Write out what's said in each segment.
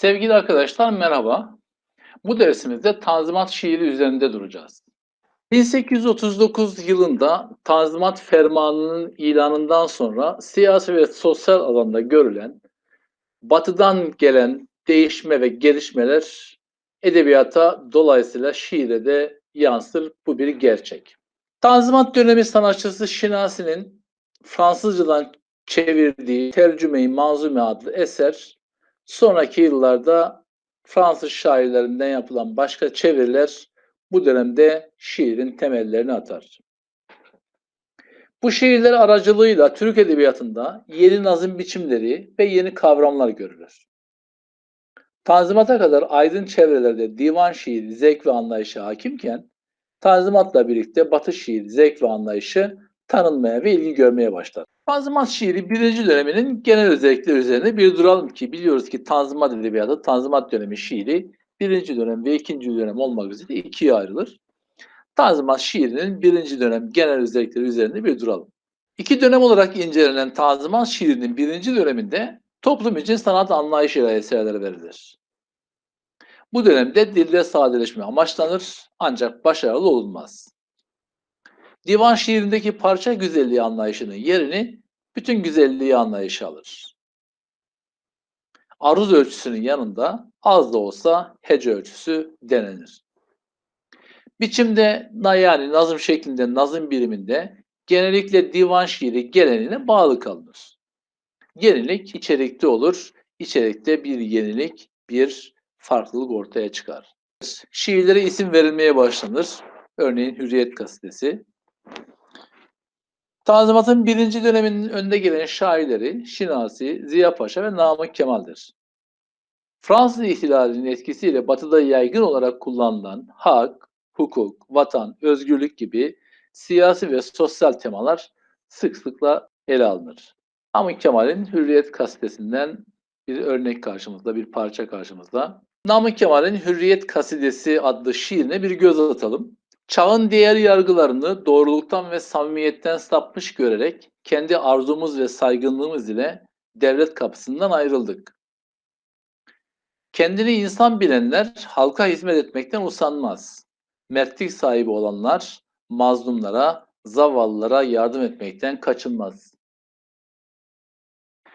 Sevgili arkadaşlar merhaba. Bu dersimizde Tanzimat şiiri üzerinde duracağız. 1839 yılında Tanzimat Fermanı'nın ilanından sonra siyasi ve sosyal alanda görülen batıdan gelen değişme ve gelişmeler edebiyata dolayısıyla şiire de yansır. Bu bir gerçek. Tanzimat dönemi sanatçısı Şinasi'nin Fransızcadan çevirdiği Tercüme-i Manzume adlı eser sonraki yıllarda Fransız şairlerinden yapılan başka çeviriler bu dönemde şiirin temellerini atar. Bu şiirler aracılığıyla Türk edebiyatında yeni nazım biçimleri ve yeni kavramlar görülür. Tanzimat'a kadar aydın çevrelerde divan şiiri zevk ve anlayışı hakimken Tanzimat'la birlikte Batı şiiri zevk ve anlayışı tanınmaya ve ilgi görmeye başlar. Tanzimat şiiri birinci döneminin genel özellikleri üzerine bir duralım ki biliyoruz ki Tanzimat edebiyatı, Tanzimat dönemi şiiri birinci dönem ve ikinci dönem olmak üzere ikiye ayrılır. Tanzimat şiirinin birinci dönem genel özellikleri üzerinde bir duralım. İki dönem olarak incelenen Tanzimat şiirinin birinci döneminde toplum için sanat anlayışıyla eserler verilir. Bu dönemde dilde sadeleşme amaçlanır ancak başarılı olunmaz. Divan şiirindeki parça güzelliği anlayışının yerini bütün güzelliği anlayışı alır. Aruz ölçüsünün yanında az da olsa hece ölçüsü denenir. Biçimde yani nazım şeklinde nazım biriminde genellikle divan şiiri geleneğine bağlı kalınır. Yenilik içerikte olur. İçerikte bir yenilik, bir farklılık ortaya çıkar. Şiirlere isim verilmeye başlanır. Örneğin Hürriyet Gazetesi, Tanzimat'ın birinci döneminin önde gelen şairleri Şinasi, Ziya Paşa ve Namık Kemal'dir. Fransız ihtilalinin etkisiyle batıda yaygın olarak kullanılan hak, hukuk, vatan, özgürlük gibi siyasi ve sosyal temalar sık sıkla ele alınır. Namık Kemal'in Hürriyet kasidesinden bir örnek karşımızda, bir parça karşımızda. Namık Kemal'in Hürriyet Kasidesi adlı şiirine bir göz atalım. Çağın diğer yargılarını doğruluktan ve samimiyetten sapmış görerek kendi arzumuz ve saygınlığımız ile devlet kapısından ayrıldık. Kendini insan bilenler halka hizmet etmekten usanmaz. Mertlik sahibi olanlar mazlumlara, zavallılara yardım etmekten kaçınmaz.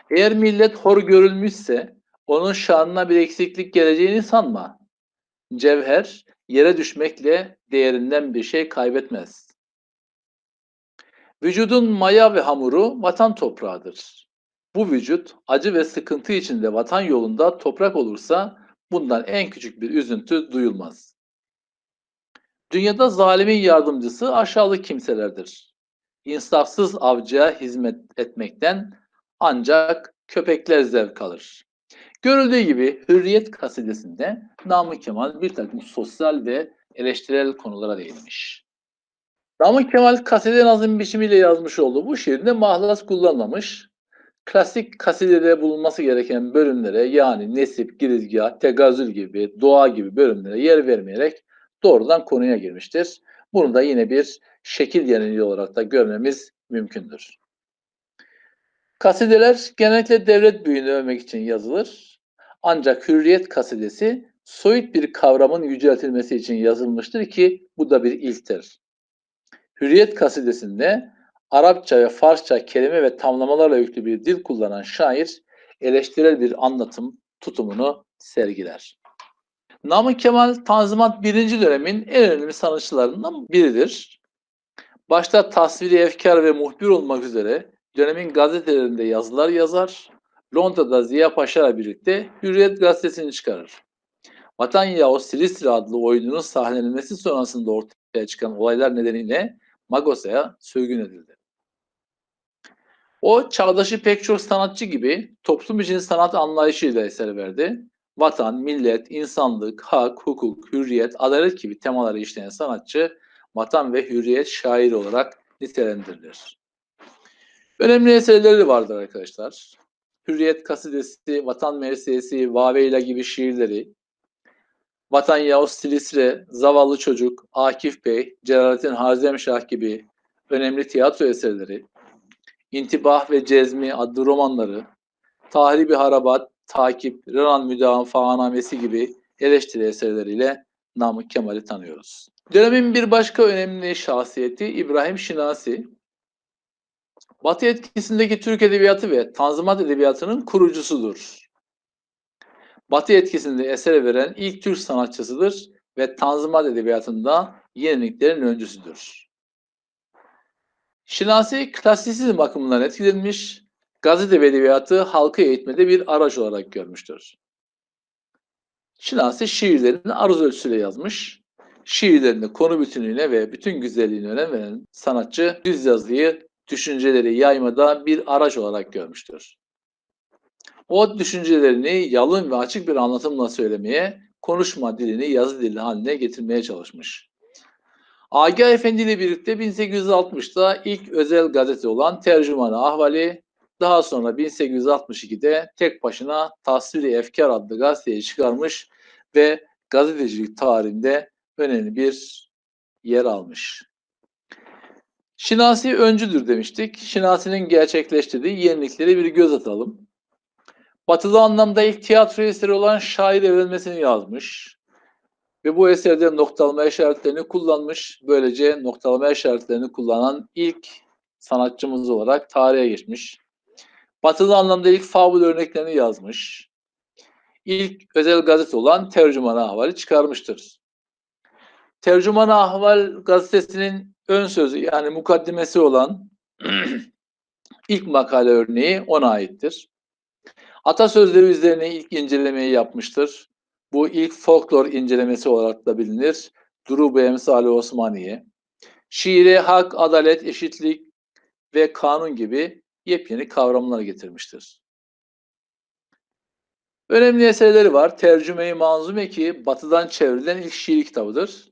Eğer millet hor görülmüşse onun şanına bir eksiklik geleceğini sanma. Cevher yere düşmekle değerinden bir şey kaybetmez. Vücudun maya ve hamuru vatan toprağıdır. Bu vücut acı ve sıkıntı içinde vatan yolunda toprak olursa bundan en küçük bir üzüntü duyulmaz. Dünyada zalimin yardımcısı aşağılık kimselerdir. İnsafsız avcıya hizmet etmekten ancak köpekler zevk alır. Görüldüğü gibi Hürriyet kasidesinde Namık Kemal bir takım sosyal ve eleştirel konulara değinmiş. Namık Kemal kaside nazım biçimiyle yazmış olduğu bu şiirinde mahlas kullanmamış. Klasik kasidede bulunması gereken bölümlere yani nesip, girizgah, tegazül gibi, dua gibi bölümlere yer vermeyerek doğrudan konuya girmiştir. Bunu da yine bir şekil yeniliği olarak da görmemiz mümkündür. Kasideler genellikle devlet büyüğünü övmek için yazılır. Ancak hürriyet kasidesi soyut bir kavramın yüceltilmesi için yazılmıştır ki bu da bir ilktir. Hürriyet kasidesinde Arapça ve Farsça kelime ve tamlamalarla yüklü bir dil kullanan şair eleştirel bir anlatım tutumunu sergiler. Namık Kemal Tanzimat birinci dönemin en önemli sanatçılarından biridir. Başta tasviri efkar ve muhbir olmak üzere dönemin gazetelerinde yazılar yazar, Londra'da Ziya Paşa ile birlikte Hürriyet gazetesini çıkarır. Vatan Yahut Silistre adlı oyununun sahnelenmesi sonrasında ortaya çıkan olaylar nedeniyle Magosa'ya sürgün edildi. O çağdaşı pek çok sanatçı gibi toplum için sanat anlayışıyla eser verdi. Vatan, millet, insanlık, hak, hukuk, hürriyet, adalet gibi temaları işleyen sanatçı vatan ve hürriyet şairi olarak nitelendirilir. Önemli eserleri vardır arkadaşlar. Hürriyet Kasidesi, Vatan Mersiyesi, Vaveyla gibi şiirleri, Vatan Yavuz Silistre, Zavallı Çocuk, Akif Bey, Celalettin Harzemşah gibi önemli tiyatro eserleri, İntibah ve Cezmi adlı romanları, Tahribi Harabat, Takip, Renan Müdafaanamesi gibi eleştiri eserleriyle Namık Kemal'i tanıyoruz. Dönemin bir başka önemli şahsiyeti İbrahim Şinasi. Batı etkisindeki Türk Edebiyatı ve Tanzimat Edebiyatı'nın kurucusudur. Batı etkisinde eser veren ilk Türk sanatçısıdır ve Tanzimat Edebiyatı'nda yeniliklerin öncüsüdür. Şinasi klasisizm bakımından etkilenmiş, gazete ve edebiyatı halkı eğitmede bir araç olarak görmüştür. Şinasi şiirlerini aruz ölçüsüyle yazmış. Şiirlerinde konu bütünlüğüne ve bütün güzelliğine önem veren sanatçı düz yazıyı düşünceleri yaymada bir araç olarak görmüştür. O düşüncelerini yalın ve açık bir anlatımla söylemeye, konuşma dilini yazı dili haline getirmeye çalışmış. Agah Efendi ile birlikte 1860'da ilk özel gazete olan Tercümanı Ahvali, daha sonra 1862'de tek başına Tasviri Efkar adlı gazeteyi çıkarmış ve gazetecilik tarihinde önemli bir yer almış. Şinasi öncüdür demiştik. Şinasi'nin gerçekleştirdiği yenilikleri bir göz atalım. Batılı anlamda ilk tiyatro eseri olan Şair Evlenmesi'ni yazmış. Ve bu eserde noktalama işaretlerini kullanmış. Böylece noktalama işaretlerini kullanan ilk sanatçımız olarak tarihe geçmiş. Batılı anlamda ilk fabul örneklerini yazmış. İlk özel gazete olan Tercüman Ahval'i çıkarmıştır. Tercüman Ahval gazetesinin ön sözü yani mukaddimesi olan ilk makale örneği ona aittir. Atasözleri üzerine ilk incelemeyi yapmıştır. Bu ilk folklor incelemesi olarak da bilinir. Durubu Emsali Osmaniye. Şiire hak, adalet, eşitlik ve kanun gibi yepyeni kavramlar getirmiştir. Önemli eserleri var. Tercüme-i Manzume ki batıdan çevrilen ilk şiir kitabıdır.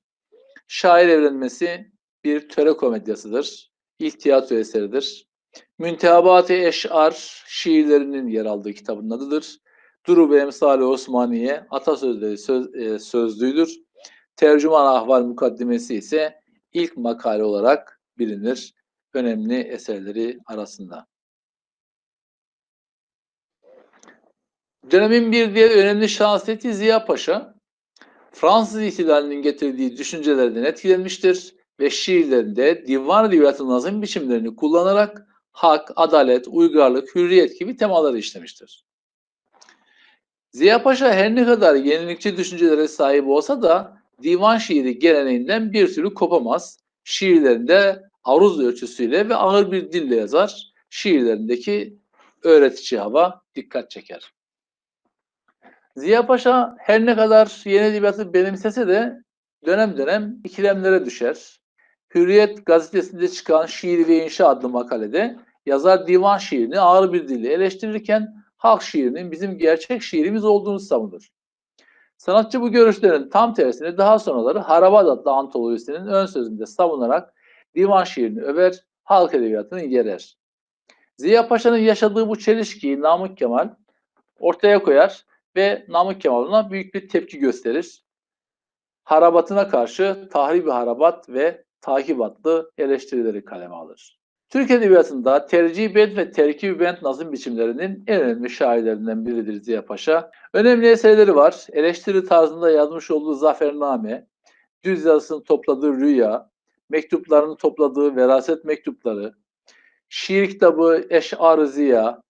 Şair evlenmesi bir töre komedyasıdır. İlk tiyatro eseridir. Müntehabat-ı Eş'ar şiirlerinin yer aldığı kitabın adıdır. Durub Emsali Osmaniye atasözleri söz, e, sözlüğüdür. Tercüman Ahval Mukaddimesi ise ilk makale olarak bilinir. Önemli eserleri arasında. Dönemin bir diğer önemli şahsiyeti Ziya Paşa, Fransız ihtilalinin getirdiği düşüncelerden etkilenmiştir ve şiirlerinde divan edebiyatı nazım biçimlerini kullanarak hak, adalet, uygarlık, hürriyet gibi temaları işlemiştir. Ziya Paşa her ne kadar yenilikçi düşüncelere sahip olsa da divan şiiri geleneğinden bir türlü kopamaz. Şiirlerinde aruz ölçüsüyle ve ağır bir dille yazar. Şiirlerindeki öğretici hava dikkat çeker. Ziya Paşa her ne kadar yeni edebiyatı benimsese de dönem dönem ikilemlere düşer. Hürriyet gazetesinde çıkan Şiir ve İnşa adlı makalede yazar divan şiirini ağır bir dille eleştirirken halk şiirinin bizim gerçek şiirimiz olduğunu savunur. Sanatçı bu görüşlerin tam tersini daha sonraları Harabat adlı antolojisinin ön sözünde savunarak divan şiirini över, halk edebiyatını yerer. Ziya Paşa'nın yaşadığı bu çelişkiyi Namık Kemal ortaya koyar ve Namık Kemal'ına büyük bir tepki gösterir. Harabatına karşı tahribi harabat ve takip adlı eleştirileri kaleme alır. Türk Edebiyatı'nda tercih bent ve terkib bent nazım biçimlerinin en önemli şairlerinden biridir Ziya Paşa. Önemli eserleri var. Eleştiri tarzında yazmış olduğu Zafername, düz yazısını topladığı Rüya, mektuplarını topladığı Veraset Mektupları, şiir kitabı Eş'ar-ı Ziya,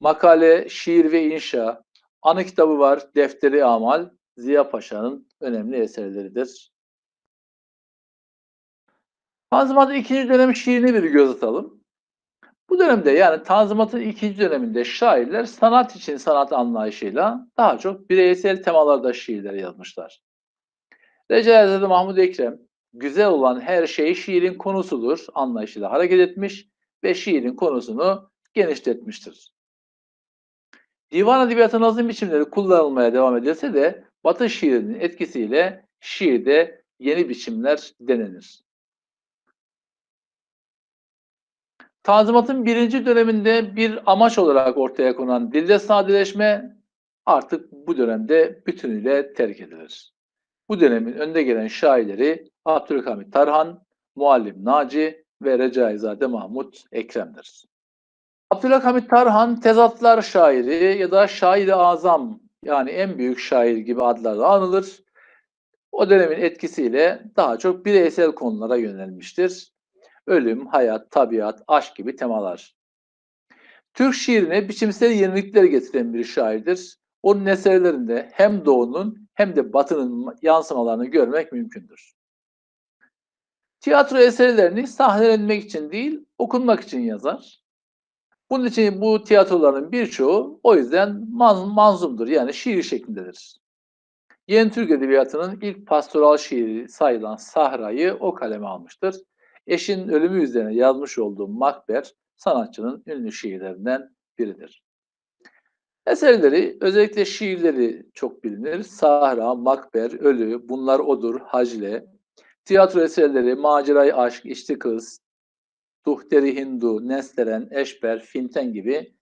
makale Şiir ve İnşa, anı kitabı var Defteri Amal, Ziya Paşa'nın önemli eserleridir. Tanzimat'ın ikinci dönemi şiirini bir göz atalım. Bu dönemde yani Tanzimat'ın ikinci döneminde şairler sanat için sanat anlayışıyla daha çok bireysel temalarda şiirler yazmışlar. Recaizade Mahmud Ekrem, güzel olan her şey şiirin konusudur anlayışıyla hareket etmiş ve şiirin konusunu genişletmiştir. Divan edebiyatı nazım biçimleri kullanılmaya devam edilse de Batı şiirinin etkisiyle şiirde yeni biçimler denenir. Tanzimat'ın birinci döneminde bir amaç olarak ortaya konan dilde sadeleşme artık bu dönemde bütünüyle terk edilir. Bu dönemin önde gelen şairleri Abdülhamit Tarhan, Muallim Naci ve Recaizade Mahmut Ekrem'dir. Abdülhamit Tarhan tezatlar şairi ya da şair-i azam yani en büyük şair gibi adlarla anılır. O dönemin etkisiyle daha çok bireysel konulara yönelmiştir. Ölüm, hayat, tabiat, aşk gibi temalar. Türk şiirine biçimsel yenilikler getiren bir şairdir. Onun eserlerinde hem doğunun hem de batının yansımalarını görmek mümkündür. Tiyatro eserlerini sahnelenmek için değil, okunmak için yazar. Bunun için bu tiyatroların birçoğu o yüzden man manzumdur yani şiir şeklindedir. Yeni Türk Edebiyatı'nın ilk pastoral şiiri sayılan Sahra'yı o kaleme almıştır. Eşin ölümü üzerine yazmış olduğu Makber, sanatçının ünlü şiirlerinden biridir. Eserleri, özellikle şiirleri çok bilinir. Sahra, Makber, Ölü, Bunlar Odur, Hacle, tiyatro eserleri Maceray Aşk, İşte Kız, Tuhteri Hindu, Nesteren, Eşber, Finten gibi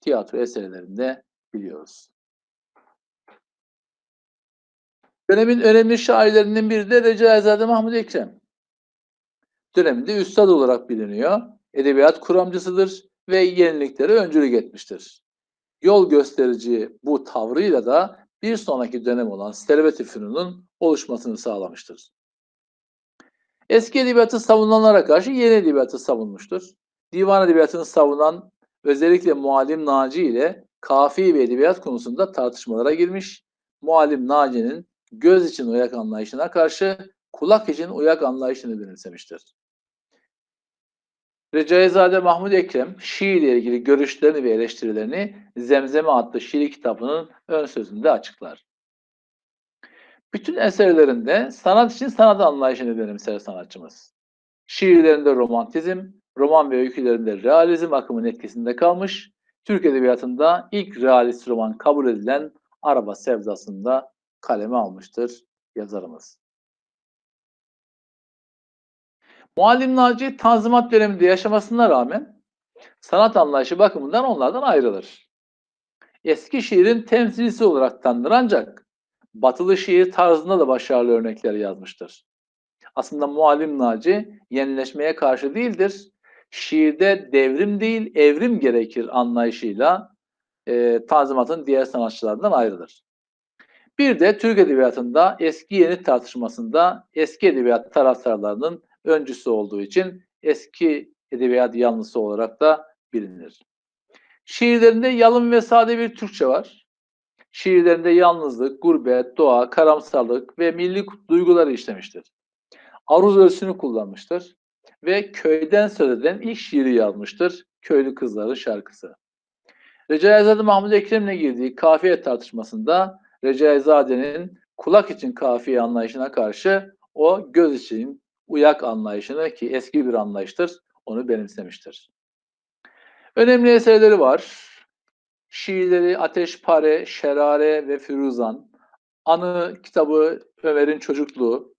tiyatro eserlerinde biliyoruz. Dönemin önemli şairlerinden biri de Recaizade Mahmud Ekrem. Döneminde üstad olarak biliniyor. Edebiyat kuramcısıdır ve yeniliklere öncülük etmiştir. Yol gösterici bu tavrıyla da bir sonraki dönem olan Servet-i Fünun'un oluşmasını sağlamıştır. Eski edebiyatı savunanlara karşı yeni edebiyatı savunmuştur. Divan edebiyatını savunan özellikle Muallim Naci ile kafi ve edebiyat konusunda tartışmalara girmiş. Muallim Naci'nin göz için uyak anlayışına karşı kulak için uyak anlayışını benimsemiştir. Recaizade Mahmud Ekrem şiir ile ilgili görüşlerini ve eleştirilerini Zemzeme adlı şiir kitabının ön sözünde açıklar. Bütün eserlerinde sanat için sanat anlayışını benimser sanatçımız. Şiirlerinde romantizm, roman ve öykülerinde realizm akımının etkisinde kalmış, Türk Edebiyatı'nda ilk realist roman kabul edilen Araba Sevdası'nda kaleme almıştır yazarımız. Muallim Naci Tanzimat döneminde yaşamasına rağmen sanat anlayışı bakımından onlardan ayrılır. Eski şiirin temsilcisi olarak tanınır ancak batılı şiir tarzında da başarılı örnekler yazmıştır. Aslında Muallim Naci yenileşmeye karşı değildir. Şiirde devrim değil evrim gerekir anlayışıyla e, Tanzimat'ın diğer sanatçılarından ayrılır. Bir de Türk Edebiyatı'nda eski yeni tartışmasında eski edebiyat taraftarlarının öncüsü olduğu için eski edebiyat yanlısı olarak da bilinir. Şiirlerinde yalın ve sade bir Türkçe var. Şiirlerinde yalnızlık, gurbet, doğa, karamsarlık ve milli duyguları işlemiştir. Aruz ölçüsünü kullanmıştır ve köyden söz eden ilk şiiri yazmıştır. Köylü Kızları şarkısı. Recaizade Mahmud Ekrem'le girdiği kafiye tartışmasında Recaizade'nin kulak için kafiye anlayışına karşı o göz için uyak anlayışını ki eski bir anlayıştır onu benimsemiştir. Önemli eserleri var. Şiirleri Ateşpare, Şerare ve Firuzan. Anı kitabı Ömer'in çocukluğu.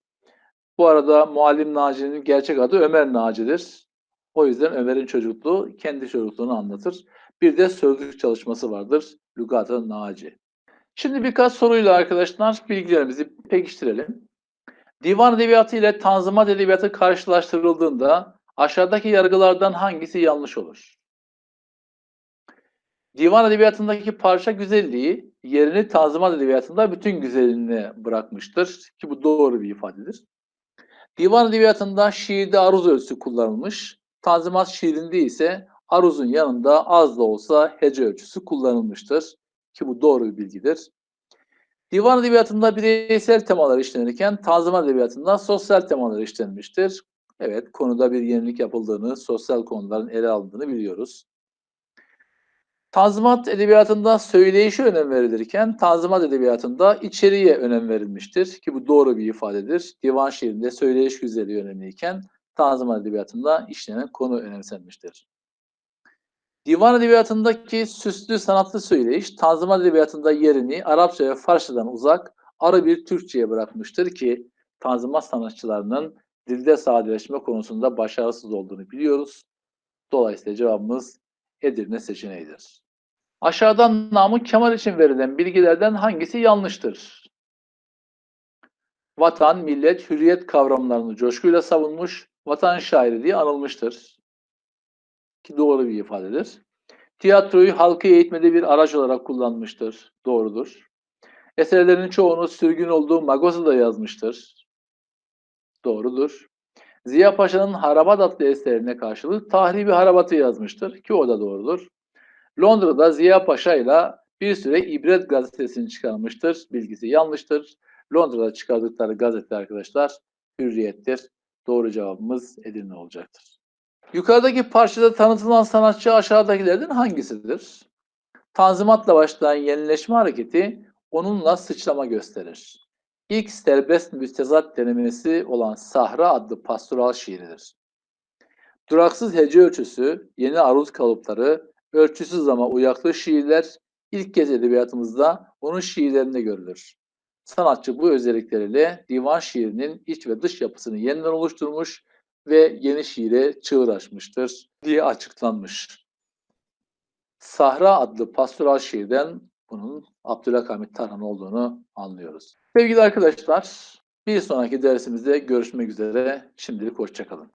Bu arada Muallim Naci'nin gerçek adı Ömer Naci'dir. O yüzden Ömer'in çocukluğu kendi çocukluğunu anlatır. Bir de sözlük çalışması vardır. Lügat-ı Naci. Şimdi birkaç soruyla arkadaşlar bilgilerimizi pekiştirelim. Divan edebiyatı ile Tanzimat edebiyatı karşılaştırıldığında aşağıdaki yargılardan hangisi yanlış olur? Divan edebiyatındaki parça güzelliği yerini Tanzimat edebiyatında bütün güzelliğini bırakmıştır ki bu doğru bir ifadedir. Divan edebiyatında şiirde aruz ölçüsü kullanılmış, Tanzimat şiirinde ise aruzun yanında az da olsa hece ölçüsü kullanılmıştır ki bu doğru bir bilgidir. Divan edebiyatında bireysel temalar işlenirken Tanzimat edebiyatında sosyal temalar işlenmiştir. Evet, konuda bir yenilik yapıldığını, sosyal konuların ele alındığını biliyoruz. Tanzimat edebiyatında söyleyişe önem verilirken Tanzimat edebiyatında içeriğe önem verilmiştir ki bu doğru bir ifadedir. Divan şiirinde söyleyiş güzelliği önemliyken Tanzimat edebiyatında işlenen konu önemsenmiştir. Divan edebiyatındaki süslü sanatlı söyleyiş Tanzimat edebiyatında yerini Arapça ve Farsçadan uzak arı bir Türkçe'ye bırakmıştır ki Tanzimat sanatçılarının dilde sadeleşme konusunda başarısız olduğunu biliyoruz. Dolayısıyla cevabımız Edirne seçeneğidir. Aşağıdan Namık Kemal için verilen bilgilerden hangisi yanlıştır? Vatan, millet, hürriyet kavramlarını coşkuyla savunmuş, vatan şairi diye anılmıştır. Ki doğru bir ifadedir. Tiyatroyu halkı eğitmede bir araç olarak kullanmıştır. Doğrudur. Eserlerinin çoğunu sürgün olduğu Magosa'da yazmıştır. Doğrudur. Ziya Paşa'nın Harabat adlı eserine karşılık Tahribi Harabat'ı yazmıştır ki o da doğrudur. Londra'da Ziya Paşa ile bir süre İbret gazetesini çıkarmıştır. Bilgisi yanlıştır. Londra'da çıkardıkları gazete arkadaşlar Hürriyet'tir. Doğru cevabımız Edirne olacaktır. Yukarıdaki parçada tanıtılan sanatçı aşağıdakilerden hangisidir? Tanzimatla başlayan yenileşme hareketi onunla sıçrama gösterir. İlk serbest müstezat denemesi olan Sahra adlı pastoral şiiridir. Duraksız hece ölçüsü, yeni aruz kalıpları, ölçüsüz ama uyaklı şiirler ilk kez edebiyatımızda onun şiirlerinde görülür. Sanatçı bu özellikleriyle divan şiirinin iç ve dış yapısını yeniden oluşturmuş ve yeni şiire çığır açmıştır diye açıklanmış. Sahra adlı pastoral şiirden bunun Abdülhamit Tarhan olduğunu anlıyoruz. Sevgili arkadaşlar, bir sonraki dersimizde görüşmek üzere. Şimdilik hoşçakalın.